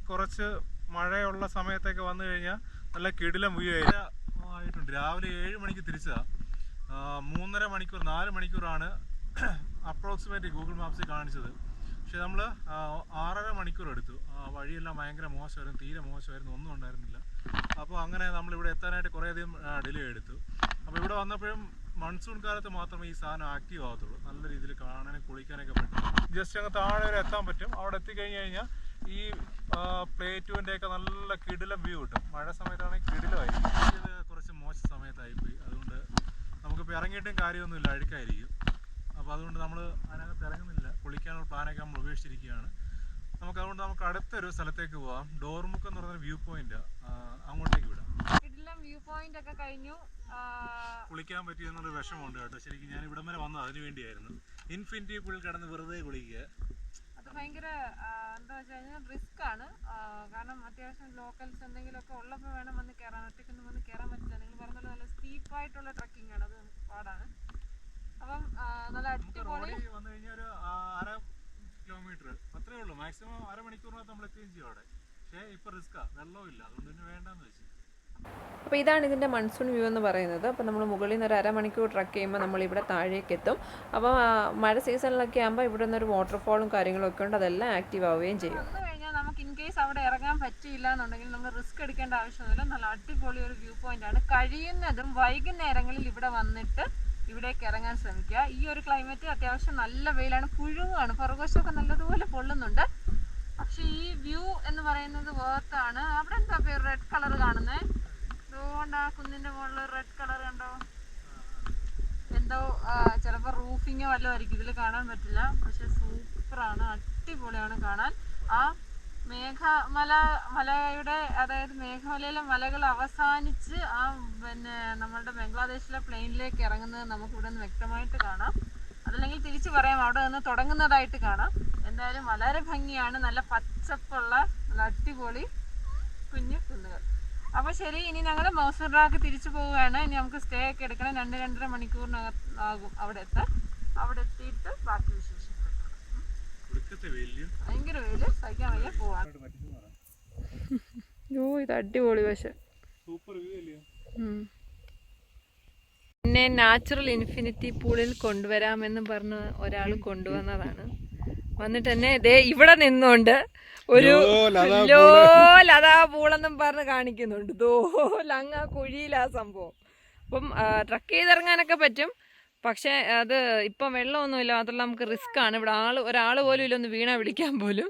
S1: കുറച്ച് മഴയുള്ള സമയത്തൊക്കെ വന്നു കഴിഞ്ഞാൽ നല്ല കിടിലം വ്യൂ ആയിട്ടുണ്ട്. രാവിലെ ഏഴ് മണിക്ക് തിരിച്ചതാ. ആ, മൂന്നര മണിക്കൂർ നാല് മണിക്കൂറാണ് അപ്രോക്സിമേറ്റ് ഗൂഗിൾ മാപ്സിൽ കാണിച്ചത്. പക്ഷെ നമ്മൾ ആറര മണിക്കൂർ എടുത്തു. വഴിയെല്ലാം ഭയങ്കര മോശമായിരുന്നു തീരെ മോശമായിരുന്നു ഒന്നും ഉണ്ടായിരുന്നില്ല. അപ്പോൾ അങ്ങനെ നമ്മൾ ഇവിടെ എത്താനായിട്ട് കുറേയധികം ഡിലേ എടുത്തു. അപ്പോൾ ഇവിടെ വന്നപ്പോഴും മൺസൂൺ കാലത്ത് മാത്രമേ ഈ സാധനം ആക്റ്റീവ് ആകത്തുള്ളൂ നല്ല രീതിയിൽ കാണാനും കുളിക്കാനൊക്കെ പറ്റും. ജസ്റ്റ് അങ്ങ് താഴെ വരെ എത്താൻ പറ്റും. അവിടെ എത്തിക്കഴിഞ്ഞ് കഴിഞ്ഞാൽ ഈ പ്ലേറ്റുവിന്റെയൊക്കെ നല്ല കിടിലം വ്യൂ കിട്ടും. മഴ സമയത്താണെങ്കിൽ കിടിലമായി ഇത് കുറച്ച് മോശം സമയത്തായിപ്പോയി അതുകൊണ്ട് നമുക്കിപ്പോൾ ഇറങ്ങിയിട്ടും കാര്യമൊന്നുമില്ല അഴുക്കായിരിക്കും. അപ്പോൾ അതുകൊണ്ട് നമ്മൾ അതിനകത്ത് ഇറങ്ങുന്നില്ല. കുളിക്കാനുള്ള പ്ലാനൊക്കെ നമ്മൾ ഉപേക്ഷിച്ചിരിക്കുകയാണ്. നമുക്ക് അതുകൊണ്ട് നമുക്ക് അടുത്തൊരു സ്ഥലത്തേക്ക് പോവാം. ഡോർമുക്ക് എന്ന് പറയുന്ന വ്യൂ പോയിന്റ് അങ്ങോട്ടേക്ക് വിടാം.
S3: വ്യൂ പോയിന്റ് ഒക്കെ കഴിഞ്ഞു.
S1: കുളിക്കാൻ പറ്റിയ എന്നൊരു വിഷമമുണ്ട് കേട്ടോ. ശരിക്കും ഞാൻ ഇവിടം വരെ വന്നത് അതിന് വേണ്ടിയായിരുന്നു. ഇൻഫിനിറ്റി പുള്ളിൽ കിടന്ന് വെറുതെ കുളിക്കുക.
S3: അത് ഭയങ്കര എന്താ വെച്ച് കഴിഞ്ഞാൽ റിസ്ക് ആണ്. കാരണം അത്യാവശ്യം ലോക്കൽസ് എന്തെങ്കിലുമൊക്കെ ഉള്ളപ്പോൾ വേണം വന്ന് കയറാൻ ഒറ്റയ്ക്കൊന്നും വന്ന് കയറാൻ പറ്റില്ല. നിങ്ങൾ പറഞ്ഞ പോലെ നല്ല സ്റ്റീപ്പായിട്ടുള്ള ട്രക്കിംഗ് ആണ്. അത് അപ്പം നല്ല അടിപൊളി
S1: റോഡിൽ വന്നു കഴിഞ്ഞാൽ ഒരു അര കിലോമീറ്റർ അത്രേ ഉള്ളൂ. മാക്സിമം അരമണിക്കൂറിനകത്ത് നമ്മൾ എത്തുകയും ചെയ്യും അവിടെ. പക്ഷേ ഇപ്പൊ റിസ്ക്കാ അതുകൊണ്ട് തന്നെ വേണ്ടെന്ന് വെച്ചു.
S2: അപ്പോൾ ഇതാണ് ഇതിന്റെ മൺസൂൺ വ്യൂ എന്ന് പറയുന്നത്. അപ്പോൾ നമ്മൾ മുകളിൽ നിന്ന് ഒരു അരമണിക്കൂർ ട്രക്ക് ചെയ്യുമ്പോൾ നമ്മൾ ഇവിടെ താഴേക്ക് എത്തും. അപ്പോൾ മഴ സീസണിലൊക്കെ ആകുമ്പോൾ ഇവിടെ നിന്നൊരു വാട്ടർഫോളും കാര്യങ്ങളും ഒക്കെ ഉണ്ട്. അതെല്ലാം ആക്റ്റീവ് ആവുകയും ചെയ്യും.
S3: നമുക്ക് ഇൻ കേസ് അവിടെ ഇറങ്ങാൻ പറ്റിയില്ല എന്നുണ്ടെങ്കിൽ നമ്മൾ റിസ്ക് എടുക്കേണ്ട ആവശ്യമൊന്നുമില്ല. നല്ല അടിപൊളി ഒരു വ്യൂ പോയിന്റ് ആണ്. കഴിയുന്നതും വൈകുന്നേരങ്ങളിൽ ഇവിടെ വന്നിട്ട് ഇവിടേക്ക് ഇറങ്ങാൻ ശ്രമിക്കുക. ഈ ഒരു ക്ലൈമറ്റ് അത്യാവശ്യം നല്ല വെയിലാണ്. പുഴുവാണ്. പുറകുവശമൊക്കെ നല്ലതുപോലെ പൊള്ളുന്നുണ്ട്. പക്ഷെ ഈ വ്യൂ എന്ന് പറയുന്നത് വേർത്താണ് അവിടെ എന്താ പേര് റെഡ് കളർ കാണുന്നേ? അതുകൊണ്ട് ആ കുന്നിന്റെ മുകളിൽ റെഡ് കളർ കണ്ടോ? എന്തോ ചിലപ്പോൾ റൂഫിങ്ങോ വല്ലതും ആയിരിക്കും. ഇതിൽ കാണാൻ പറ്റില്ല. പക്ഷെ സൂപ്പറാണ് അടിപൊളിയാണ് കാണാൻ. ആ മേഘമല മലയുടെ അതായത് മേഘമലയിലെ മലകൾ അവസാനിച്ച് ആ പിന്നെ നമ്മളുടെ ബംഗ്ലാദേശിലെ പ്ലെയിനിലേക്ക് ഇറങ്ങുന്നത് നമുക്ക് ഇവിടെ നിന്ന് വ്യക്തമായിട്ട് കാണാം. അതല്ലെങ്കിൽ തിരിച്ചു പറയാം അവിടെ നിന്ന് തുടങ്ങുന്നതായിട്ട് കാണാം. എന്തായാലും വളരെ ഭംഗിയാണ്. നല്ല പച്ചപ്പുള്ള നല്ല അടിപൊളി കുഞ്ഞു കുന്നുകൾ. അപ്പോൾ ശരി ഇനി ഞങ്ങൾ മൗസൂറിലേക്ക് തിരിച്ചു പോവുകയാണ്. ഇനി നമുക്ക് സ്റ്റേ ഒക്കെ എടുക്കണം. രണ്ട് രണ്ടര മണിക്കൂറിനകത്ത് ആകും അവിടെ എത്താൻ. അവിടെ എത്തിയിട്ട് ബാക്കി
S1: വലിയ
S3: ഭയങ്കര വെയിൽ. സഹിക്കാൻ വയ്യ പോവാൻ
S2: ഓ ഇത് അടിപൊളി പക്ഷെ
S1: സൂപ്പർ വ്യൂ അല്ലയോ
S2: എന്നെ നാച്ചുറൽ ഇൻഫിനിറ്റി പൂളിൽ കൊണ്ടുവരാമെന്ന് പറഞ്ഞ് ഒരാൾ കൊണ്ടുവന്നതാണ്. വന്നിട്ട് തന്നെ ഇതേ ഇവിടെ നിന്നുകൊണ്ട് ഒരു ലോ ലതാ പൂളെന്നും പറഞ്ഞ് കാണിക്കുന്നുണ്ട്. ദോ ലങ്ങ കുഴിയിലാ സംഭവം. അപ്പം ട്രക്ക് ചെയ്തിറങ്ങാനൊക്കെ പറ്റും. പക്ഷെ അത് ഇപ്പം വെള്ളമൊന്നുമില്ല മാത്രമല്ല നമുക്ക് റിസ്ക് ആണ് ഇവിടെ ആൾ ഒരാൾ പോലും ഇല്ല ഒന്ന് വീണ വിളിക്കാൻ പോലും.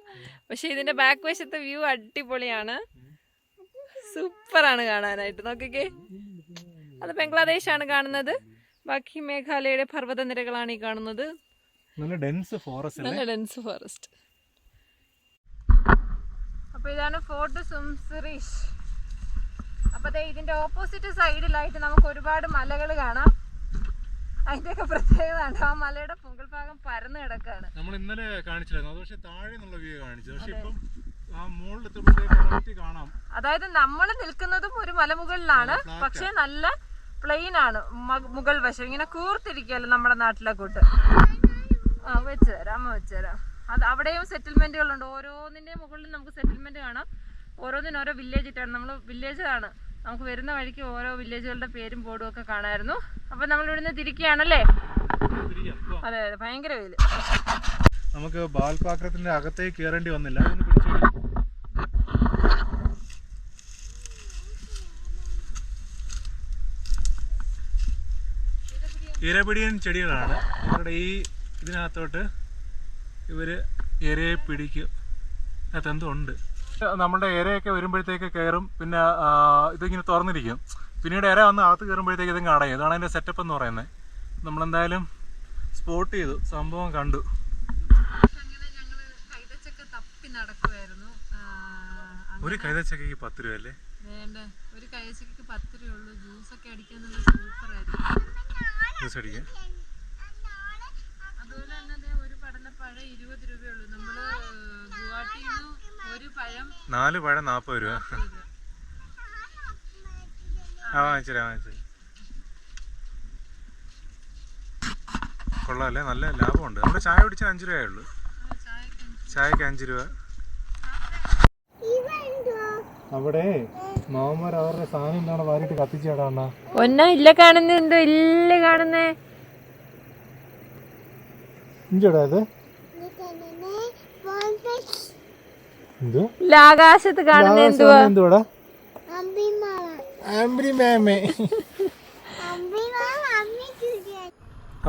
S2: പക്ഷെ ഇതിന്റെ ബാക്ക് വശത്തെ വ്യൂ അടിപൊളിയാണ്. സൂപ്പറാണ് കാണാനായിട്ട്. നോക്കിക്കേ. അത് ബംഗ്ലാദേശാണ് കാണുന്നത്. ബാക്കി മേഘാലയയുടെ പർവത നിരകളാണ് ഈ കാണുന്നത്.
S1: നല്ല ഡെൻസ് ഫോറസ്റ്റ്
S2: നല്ല ഡെൻസ് ഫോറസ്റ്റ്
S3: അപ്പൊ ഇതാണ് ഫോർട്ട് സുംസറിഷ് അപ്പൊ ദേ ഇതിന്റെ ഓപ്പോസിറ്റ് സൈഡിലായിട്ട് നമുക്ക് ഒരുപാട് മലകൾ കാണാം. അതിന്റെയൊക്കെ പ്രത്യേകത ആ മലയുടെ മുകൾ ഭാഗം പരന്ന് കിടക്കാണ്.
S1: നമ്മൾ ഇന്നലെ കാണിച്ചിരുന്നു അത് പക്ഷെ താഴെ നിന്നുള്ള വ്യൂ പക്ഷെ ഇപ്പം
S3: അതായത് നമ്മൾ നിൽക്കുന്നതും ഒരു മലമുകളിലാണ് പക്ഷെ നല്ല പ്ലെയിൻ ആണ്. മുകൾ വശം. ഇങ്ങനെ കൂർത്തിരിക്കുകയല്ലോ നമ്മുടെ നാട്ടിലെ കൂട്ട് ആ വെച്ച് തരാം. അമ്മ വെച്ച് തരാം. അത് അവിടെയും സെറ്റിൽമെന്റുകളുണ്ട് ഓരോന്നിന്റെയും മുകളിൽ നമുക്ക് സെറ്റിൽമെന്റ് കാണാം. ഓരോന്നിനും ഓരോ വില്ലേജ് ഇട്ടാണ്. നമ്മൾ വില്ലേജ് ആണ്. നമുക്ക് വരുന്ന വഴിക്ക് ഓരോ വില്ലേജുകളുടെ പേരും ബോർഡും ഒക്കെ കാണാമായിരുന്നു അപ്പൊ നമ്മൾ ഇവിടുന്ന് തിരിക്കുകയാണല്ലേ? അതെ അതെ ഭയങ്കര വെയിൽ.
S4: നമുക്ക് ബാൽപാത്രത്തിന്റെ അകത്തേക്ക് കയറേണ്ടി വന്നില്ല. ഇരപിടിയൻ ചെടികളാണ്. ഇവരുടെ ഈ ഇതിനകത്തോട്ട് ഇവർ ഇരയെ പിടിക്കും. അതിനകത്ത് ഉണ്ട്. നമ്മുടെ ഇരയൊക്കെ വരുമ്പോഴത്തേക്ക് കയറും. പിന്നെ ഇതിങ്ങനെ തുറന്നിരിക്കും. പിന്നീട് ഇര വന്ന് അകത്ത് കയറുമ്പോഴത്തേക്ക് ഇതും അടയും ഇതാണ് അതിന്റെ സെറ്റപ്പ് എന്ന് പറയുന്നത്. നമ്മളെന്തായാലും സ്പോട്ട് ചെയ്തു. സംഭവം കണ്ടു. ഒരു കൈതച്ചക്കയ്ക്ക് പത്ത് രൂപ അല്ലേ?
S3: ഒരു കൈതച്ചക്കക്ക് പത്ത് ജ്യൂസ് ഒക്കെ അടിക്കാൻ സൂപ്പർ ആയിരിക്കും
S4: ജ്യൂസ് അടിക്കാൻ?
S3: അതുപോലെ തന്നെ ഒരു പടലപ്പഴം ഇരുപത് രൂപയുള്ളൂ നമ്മൾ ഗുവാഹട്ടിയിൽ നിന്ന്
S4: നാല് പഴം നാൽപ്പത് രൂപ. ആ വാങ്ങിച്ചില്ല വാങ്ങിച്ചില്ല കൊള്ളാമല്ലേ നല്ല ലാഭമുണ്ട്. നമ്മുടെ ചായ കുടിച്ചാൽ അഞ്ച് രൂപയേ ഉള്ളൂ. ചായക്ക് അഞ്ച് രൂപ. അവിടെ മാമന്മാർ അവരുടെ സാധനം എന്താണ് വാരിട്ട് കത്തിച്ചേടാ അണ്ണാ?
S3: ഒന്ന ഇല്ല കാണുന്നേ എന്തോ ഇല്ല കാണുന്നേ.
S4: ഇഞ്ചോടാ ഇത് എന്തോ
S3: ഇല്ല ആകാശത്ത് കാണുന്ന എന്തുവാ?
S4: എന്തുവാടാ? ആംബ്രി മാമേ.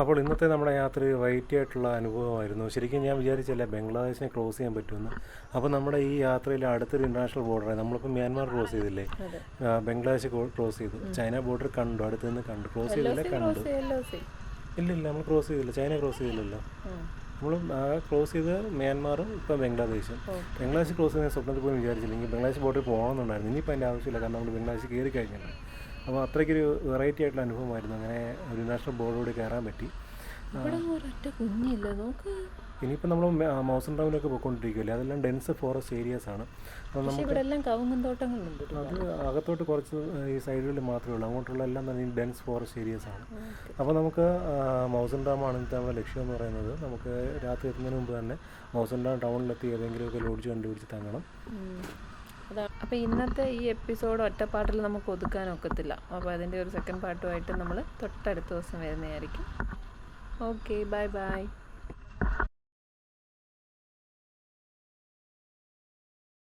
S1: അപ്പോൾ ഇന്നത്തെ നമ്മുടെ യാത്ര വൈറ്റി ആയിട്ടുള്ള അനുഭവമായിരുന്നു. ശരിക്കും ഞാൻ വിചാരിച്ചില്ല ബംഗ്ലാദേശിനെ ക്രോസ് ചെയ്യാൻ പറ്റുമെന്ന്. അപ്പോൾ നമ്മുടെ ഈ യാത്രയിൽ അടുത്തൊരു ഇന്റർനാഷണൽ ബോർഡറായി നമ്മളിപ്പോൾ മ്യാൻമാർ ക്രോസ് ചെയ്തില്ലേ? ബംഗ്ലാദേശ് ക്രോസ് ചെയ്തു. ചൈന ബോർഡർ കണ്ടു. അടുത്ത് നിന്ന് കണ്ടു ക്രോസ് ചെയ്തില്ല കണ്ടു. ഇല്ല ഇല്ല നമ്മൾ ക്രോസ് ചെയ്തില്ല. ചൈന ക്രോസ് ചെയ്തില്ലല്ലോ. നമ്മൾ ക്ലോസ് ചെയ്ത് മ്യാൻമാറും ഇപ്പം ബംഗ്ലാദേശും. ബംഗ്ലാദേശ് ക്ലോസ് ചെയ്യുന്ന സ്വപ്നത്തിൽ പോയി വിചാരിച്ചില്ലെങ്കിൽ ബംഗ്ലാദേശ് ബോർഡറിൽ പോകണമെന്നുണ്ടായിരുന്നു. ഇനിയിപ്പോൾ അതിന്റെ ആവശ്യമില്ല. കാരണം നമ്മൾ ബംഗ്ലാദേശ് കയറി കഴിഞ്ഞിട്ടുണ്ട് അപ്പോൾ അത്രയ്ക്കൊരു വെറൈറ്റി ആയിട്ടുള്ള അനുഭവമായിരുന്നു. അങ്ങനെ ഒരു നാഷണൽ ബോർഡോട് കയറാൻ പറ്റി.
S2: ഇവിടെ ഒരൊറ്റ കുഞ്ഞില്ല. നോക്ക്.
S1: ഇനിയിപ്പോൾ നമ്മൾ മൗസൺ ടൗണിലൊക്കെ പോയിക്കൊണ്ടിരിക്കുകയല്ലേ അതെല്ലാം ഡെൻസ് ഫോറസ്റ്റ് ഏരിയാസ് ആണ്. അപ്പോൾ നമുക്ക് അത് അകത്തോട്ട് കുറച്ച് ഈ സൈഡുകളിൽ മാത്രമേ ഉള്ളൂ. അങ്ങോട്ടുള്ള എല്ലാം തന്നെ ഡെൻസ് ഫോറസ്റ്റ് ഏരിയാസ് ആണ്. അപ്പോൾ നമുക്ക് മൗസൺ ഡാമാണ് ഇന്നത്തെ നമ്മുടെ ലക്ഷ്യം എന്ന് പറയുന്നത്. നമുക്ക് രാത്രി എത്തുന്നതിന് മുമ്പ് തന്നെ മൗസൺ ഡാം ടൗണിലെത്തി ഏതെങ്കിലുമൊക്കെ ലോഡ്ജ് കണ്ടുപിടിച്ച് തങ്ങണം.
S2: അപ്പോൾ ഇന്നത്തെ ഈ എപ്പിസോഡ് ഒറ്റപ്പാട്ടിൽ നമുക്ക് ഒതുക്കാൻ ഒക്കത്തില്ല. അപ്പോൾ അതിന്റെ ഒരു സെക്കൻഡ് പാർട്ടുമായിട്ട് നമ്മൾ തൊട്ടടുത്ത ദിവസം വരുന്നതായിരിക്കും. Okay bye bye